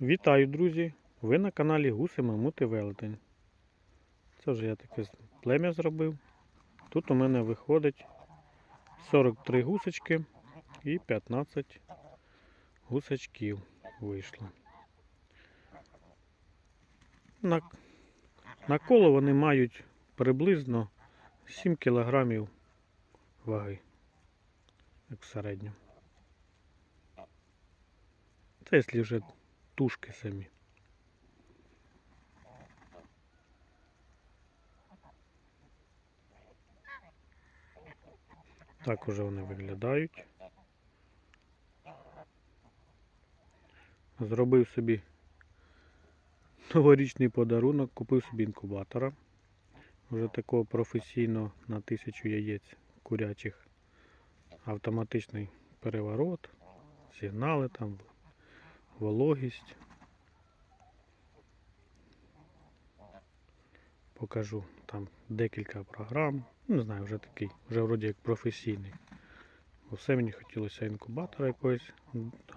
Вітаю, друзі! Ви на каналі Гуси Мамути Велетень. Це вже я таке плем'я зробив. Тут у мене виходить 43 гусочки і 15 гусачків вийшло. На, на коло вони мають приблизно 7 кілограмів ваги, як в середньому. Це якщо вже тушки самі. Так уже вони виглядають. Зробив собі новорічний подарунок, купив собі інкубатора. Вже такого професійного на тисячу яєць курячих. Автоматичний переворот, сигнали там, вологість. Покажу там декілька програм. Ну, Не знаю, вже такий, вже вроді як професійний. Бо все мені хотілося інкубатора якогось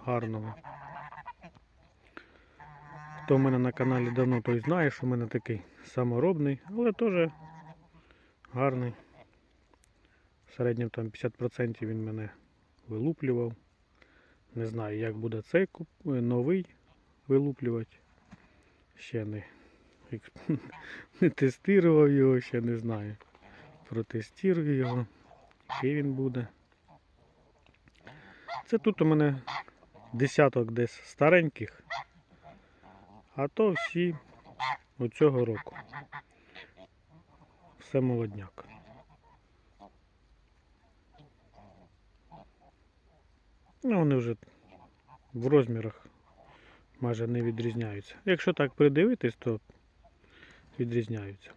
гарного. Хто в мене на каналі давно, той знає, що в мене такий саморобний, але теж гарний. В середньому там 50% він мене вилуплював. Не знаю, як буде цей е, новий вилуплювати. Ще не, не тестував його, ще не знаю. Протестую його. Який він буде. Це тут у мене десяток десь стареньких, а то всі оцього року. Все молодняк. Ну, вони вже в розмірах майже не відрізняються. Якщо так придивитись, то відрізняються.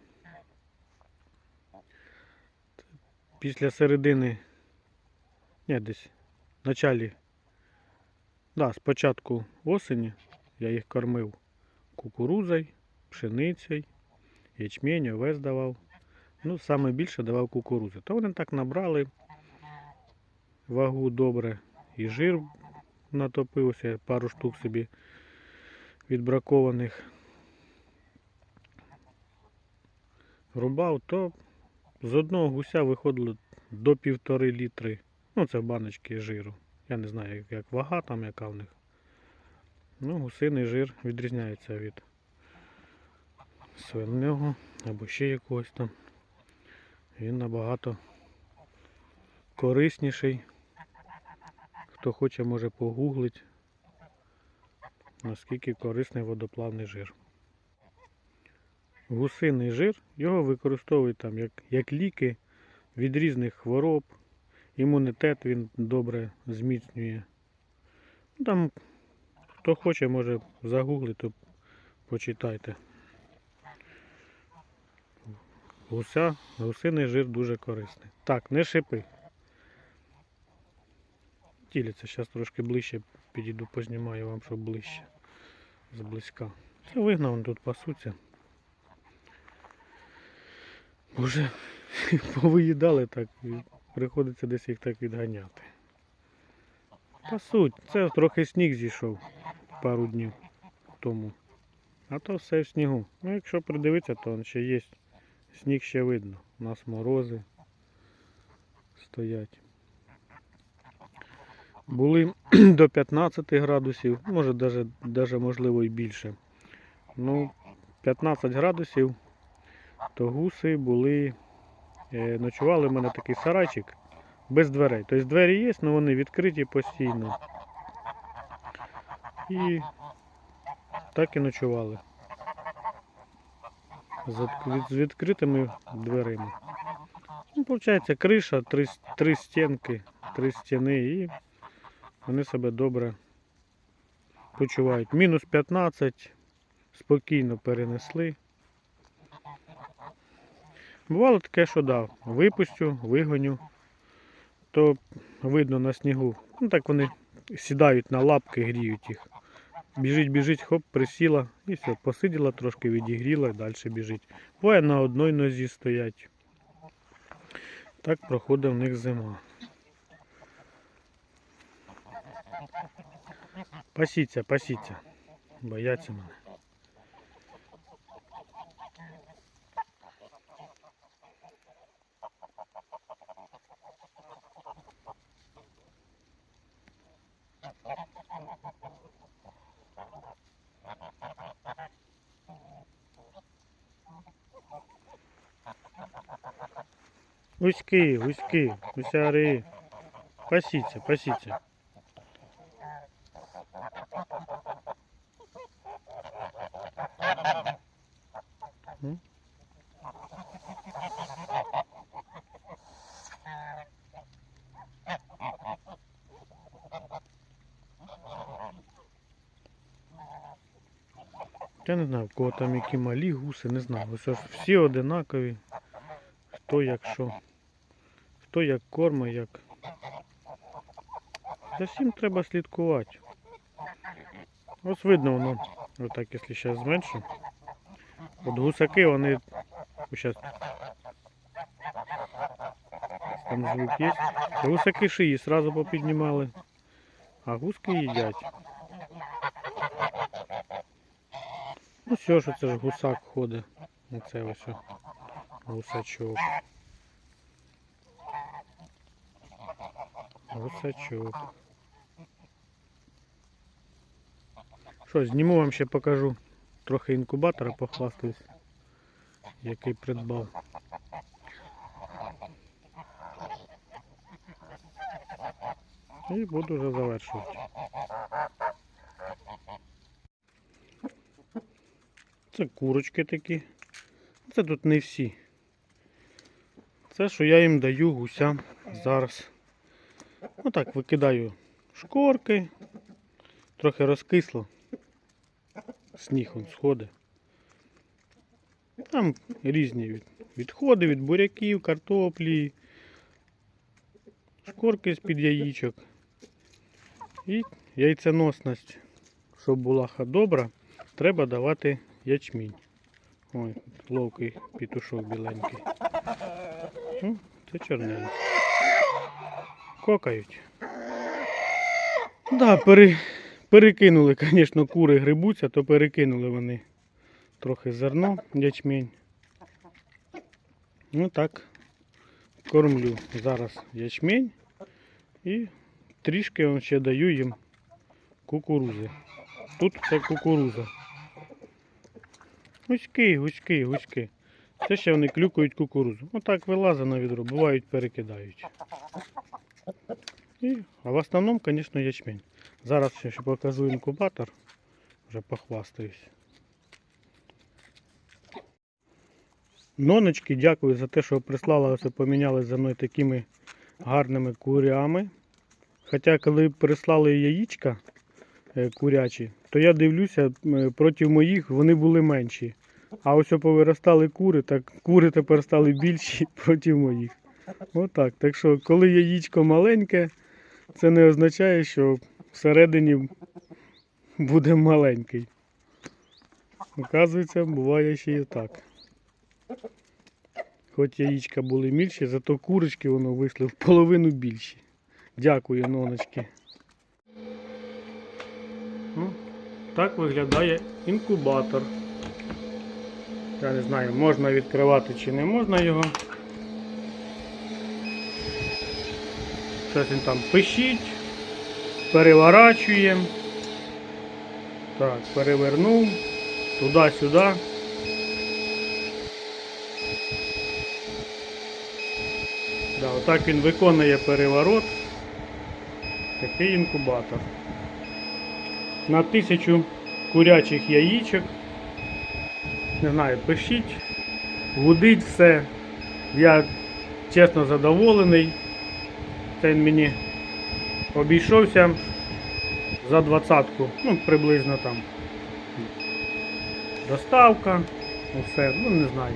Після середини, ні, десь в началі, да, спочатку осені я їх кормив кукурузою, пшеницею, ячмінь, овес давав. Ну, саме більше давав кукурузи. То вони так набрали вагу добре і жир натопився, пару штук собі відбракованих рубав, то з одного гуся виходило до півтори літри. Ну, це баночки жиру. Я не знаю, як, вага там, яка в них. Ну, гусиний жир відрізняється від свиного або ще якогось там. Він набагато корисніший. Хто хоче, може погуглить, наскільки корисний водоплавний жир. Гусиний жир, його використовують там як, як ліки від різних хвороб. Імунітет він добре зміцнює. Ну, Там, хто хоче, може загуглити, почитайте. Гуся, гусиний жир дуже корисний. Так, не шипи. Тіляться, зараз трошки ближче підійду, познімаю вам, щоб ближче. Зблизька. Це вигнав, вони тут пасуться. Уже повиїдали так, приходиться десь їх так відганяти. Пасуть, це трохи сніг зійшов пару днів тому. А то все в снігу. Ну, якщо придивитися, то ще є. Сніг ще видно. У нас морози стоять. Були до 15 градусів, може даже можливо і більше. Ну, 15 градусів, то гуси були, е, ночували в мене такий сарайчик без дверей. Тобто двері є, але вони відкриті постійно. І так і ночували. З, відк- з відкритими дверима. Ну, виходить, криша, три, три стінки, три стіни і вони себе добре почувають. Мінус 15, спокійно перенесли. Бувало таке, що дав. Випустю, вигоню, то видно на снігу. Ну так вони сідають на лапки, гріють їх. Біжить, біжить, хоп, присіла і все, посиділа трошки, відігріла і далі біжить. Буває на одній нозі стоять. Так проходить в них зима. Пасіться, пасіться. бояться мене. Гуськи, гуськи, гусяри. Пасіться, пасіться. Я не знаю, в кого там які малі гуси, не знаю. Ось всі одинакові. Хто як що. Хто як корма, як. За всім треба слідкувати. Ось видно воно, отак, якщо зараз зменшу. От гусаки вони. Зараз. Там звук є. Гусаки шиї сразу попіднімали, а гуски їдять. Ну все, що це ж гусак ходить. Оце ось гусачок. Гусачок. Що, зніму вам ще покажу. Трохи інкубатора похвастаюсь, який придбав. І буду вже завершувати. Це курочки такі. Це тут не всі. Це, що я їм даю гусям зараз. Отак викидаю шкорки. Трохи розкисло. Сніг он сходить. Там різні відходи від буряків, картоплі, шкорки з-під яєчок. І яйценосність, щоб була добра, треба давати ячмінь. Ой, ловкий пітушок біленький. Ну, це чорнець. Кокають. Да, пере, перекинули, звісно, кури грибуться, то перекинули вони трохи зерно, ячмінь. Ну так, кормлю зараз ячмінь і трішки ще даю їм кукурузи. Тут це кукуруза. Гуськи, гуськи, гуськи. Це ще вони клюкають кукурузу. Отак вилазить на відро, бувають перекидають. І, а в основному, звісно, ячмінь. Зараз ще покажу інкубатор. Вже похвастаюсь. Ноночки, дякую за те, що прислала, ось поміняли за мною такими гарними курями. Хоча, коли прислали яєчка е, курячі, то я дивлюся, е, проти моїх вони були менші. А ось повиростали кури, так кури тепер стали більші проти моїх. Отак. Так що, коли яєчко маленьке, це не означає, що всередині буде маленький. Оказується, буває ще і так. Хоч яєчка були більші, зато курочки воно вийшли в половину більші. Дякую, ноночки. Ну, так виглядає інкубатор. Я не знаю, можна відкривати чи не можна його. Щось він там пишіть, переворачуємо. Так, перевернув. Туди-сюди. Да, отак він виконує переворот. Такий інкубатор. На тисячу курячих яєчок. Не знаю, пишіть, гудить все. Я чесно задоволений. Це він мені обійшовся за двадцятку, ну приблизно там. Доставка, все, ну не знаю.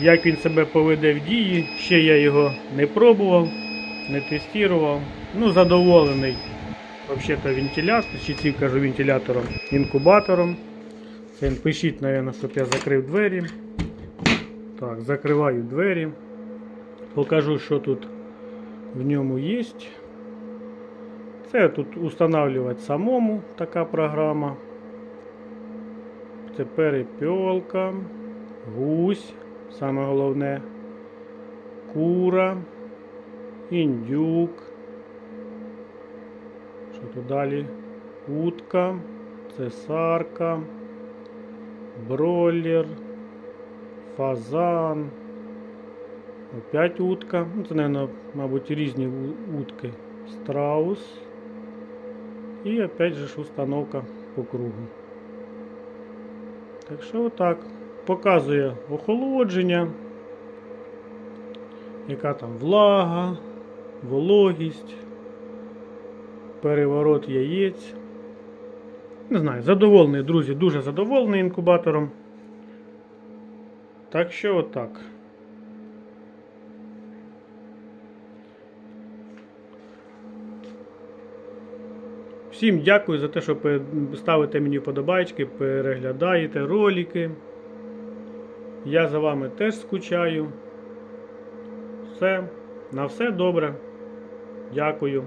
Як він себе поведе в дії, ще я його не пробував, не тестував. Ну, задоволений взагалі вентилятор, чи цим кажу вентилятором, інкубатором. Це пишіть, мабуть, щоб я закрив двері. Так, закриваю двері. Покажу, що тут в ньому є. Це тут устанавливати самому така програма. Це перепьолка, гусь, саме головне, кура, індюк. Що тут далі? Утка, цесарка, бройлер, фазан. Опять утка. Ну, це, наверное, мабуть, різні утки. Страус. І опять же ж установка по кругу. Так що отак. Показує охолодження, яка там влага, вологість, переворот яєць. Не знаю, задоволений, друзі, дуже задоволений інкубатором. Так що отак. Всім дякую за те, що ставите мені вподобайки, переглядаєте ролики. Я за вами теж скучаю. Все, на все добре. Дякую.